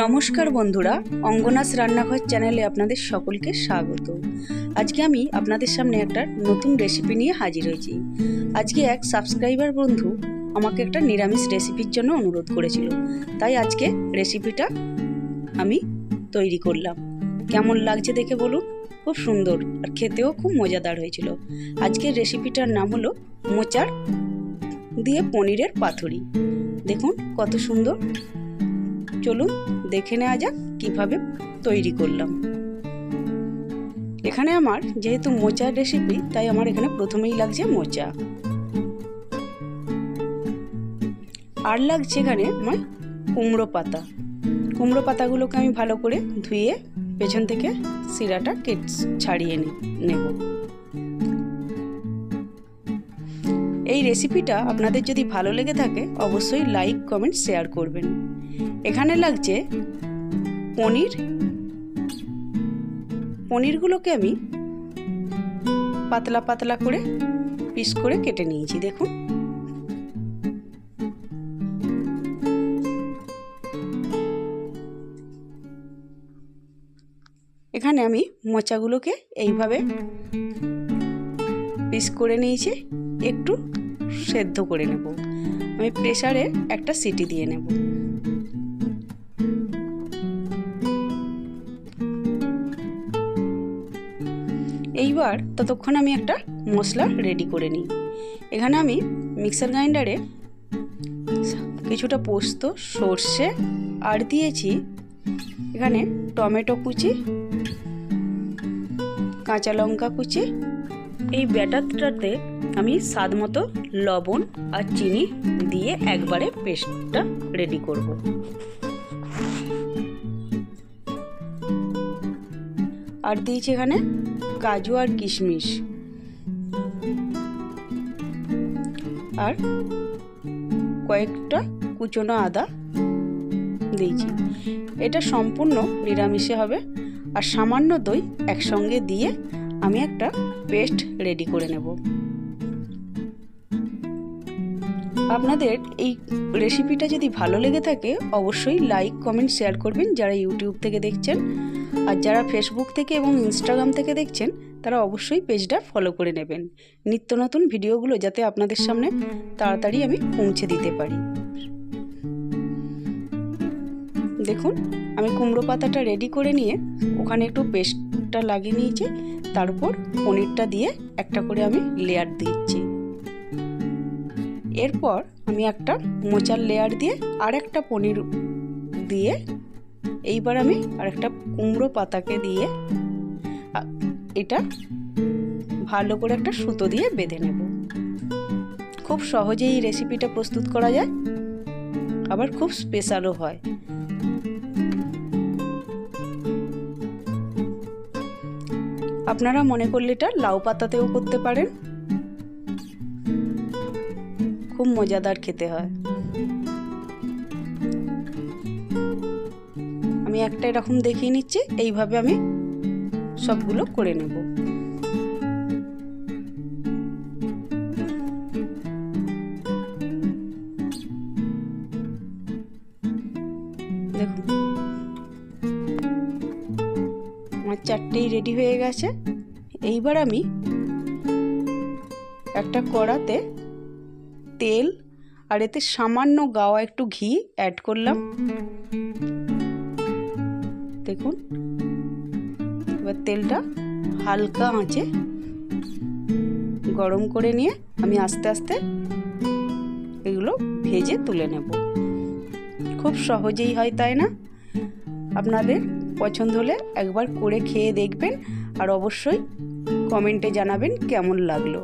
নমস্কার বন্ধুরা, অঙ্গনাস রান্নাঘর চ্যানেলে আপনাদের সকলকে স্বাগত। আজকে আমি আপনাদের সামনে একটা নতুন রেসিপি নিয়ে হাজির হয়েছি। আজকে এক সাবস্ক্রাইবার বন্ধু আমাকে একটা নিরামিষ রেসিপির জন্য অনুরোধ করেছিল। তাই আজকে রেসিপিটা আমি তৈরি করলাম। কেমন লাগছে দেখে বলুন? খুব সুন্দর আর খেতেও খুব মজাদার হয়েছিল। আজকের রেসিপিটার নাম হলো মোচার দিয়ে পনিরের পাথুরি দেখুন কত সুন্দর। চলুন দেখে নেওয়া যাক কীভাবে তৈরি করলাম। এখানে আমার যেহেতু মোচার রেসিপি তাই আমার এখানে প্রথমেই লাগছে মোচা। আর লাগছে এখানে আমার কুমড়ো পাতা। কুমড়ো পাতাগুলোকে আমি ভালো করে ধুয়ে পেছন থেকে শিরাটা কেট ছাড়িয়ে নেব। এই রেসিপিটা আপনাদের যদি ভালো লেগে থাকে, অবশ্যই লাইক কমেন্ট শেয়ার করবেন। এখানে লাগছে পনির। পনিরগুলোকে আমি পাতলা পাতলা করে পিস করে কেটে নিয়েছি, দেখুন। এখানে আমি মোচাগুলোকে এইভাবে পিস করে নিয়েছি। একটু সেদ্ধ করে নেব। আমি প্রেসারে একটা সিটি দিয়ে নেব। এইবার ততক্ষণ আমি একটা মশলা রেডি করে নিই। এখানে আমি মিক্সার গ্রাইন্ডারে কিছুটা পোস্ত, সর্ষে, আর দিয়েছি এখানে টমেটো কুচি, কাঁচা লঙ্কা কুচি এই ব্যাটারটাতে আমি স্বাদ মতো লবণ আর চিনি দিয়ে একবারে পেস্টটা রেডি করব। আর দিয়েছি এখানে কাজু আর কিশমিশ। আর কয়েকটা কুচনো আদা দিয়েছি। এটা সম্পূর্ণ নিরামিষে হবে। আর সামান্য দই একসঙ্গে দিয়ে আমি একটা পেস্ট রেডি করে নেব। আপনাদের এই রেসিপিটা যদি ভালো লেগে থাকে, অবশ্যই লাইক, কমেন্ট, শেয়ার করবেন যারা ইউটিউব থেকে দেখছেন। আর যারা ফেসবুক থেকে এবং ইনস্টাগ্রাম থেকে দেখছেন, তারা অবশ্যই পেজটা ফলো করে নেবেন। নিত্য নতুন ভিডিওগুলো যাতে আপনাদের সামনে তাড়াতাড়ি আমি পৌঁছে দিতে পারি। দেখুন, আমি কুমড়ো পাতাটা রেডি করে নিয়ে ওখানে একটু পেস্টটা লাগিয়ে নিয়েছি। তার উপর পনিরটা দিয়ে একটা করে আমি লেয়ার দিচ্ছি। এরপর আমি একটা মোচার লেয়ার দিয়ে আর একটা পনির দিয়ে এইবার আমি আর একটা কুমড়ো পাতাকে দিয়ে এটা ভালো করে একটা সুতো দিয়ে বেঁধে নেব। খুব সহজেই এই রেসিপিটা প্রস্তুত করা যায়। আবার খুব স্পেশালও হয়। আপনারা মনে করলে এটা লাউ পাতাতেও করতে পারেন। খুব মজাদার খেতে হয়। আমি একটা এরকম দেখিয়ে নিচ্ছি, এইভাবে আমি সবগুলো করে নেব। দেখুন। আমার চারটেই রেডি হয়ে গেছে। এইবার আমি একটা কড়াতে তেল আর এতে সামান্য গাওয়া একটু ঘি অ্যাড করলাম। দেখুন, এবার তেলটা হালকা আঁচে গরম করে নিয়ে আমি আস্তে আস্তে এগুলো ভেজে তুলে নেব। খুব সহজেই হয় তাই না? আপনাদের পছন্দ হলে একবার করে খেয়ে দেখবেন আর অবশ্যই কমেন্টে জানাবেন কেমন লাগল।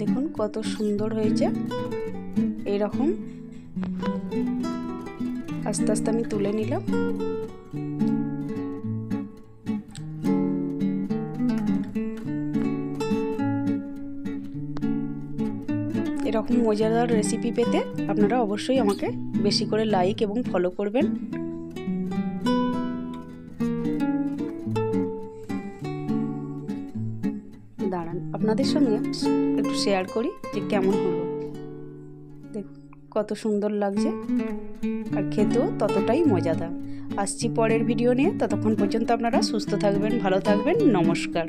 দেখুন কত সুন্দর হয়েছে। এইরকম। আস্তে আস্তে আমি তুলে নিলাম এরকম মজাদার রেসিপি পেতে আপনারা অবশ্যই আমাকে বেশি করে লাইক এবং ফলো করবেন। দাঁড়ান, আপনাদের সঙ্গে একটু শেয়ার করি যে কেমন হলো। দেখুন। কত সুন্দর লাগছে। আর খেতেও ততটাই মজাদার। আসছি পরের ভিডিও নিয়ে। ততক্ষণ পর্যন্ত আপনারা সুস্থ থাকবেন, ভালো থাকবেন। নমস্কার।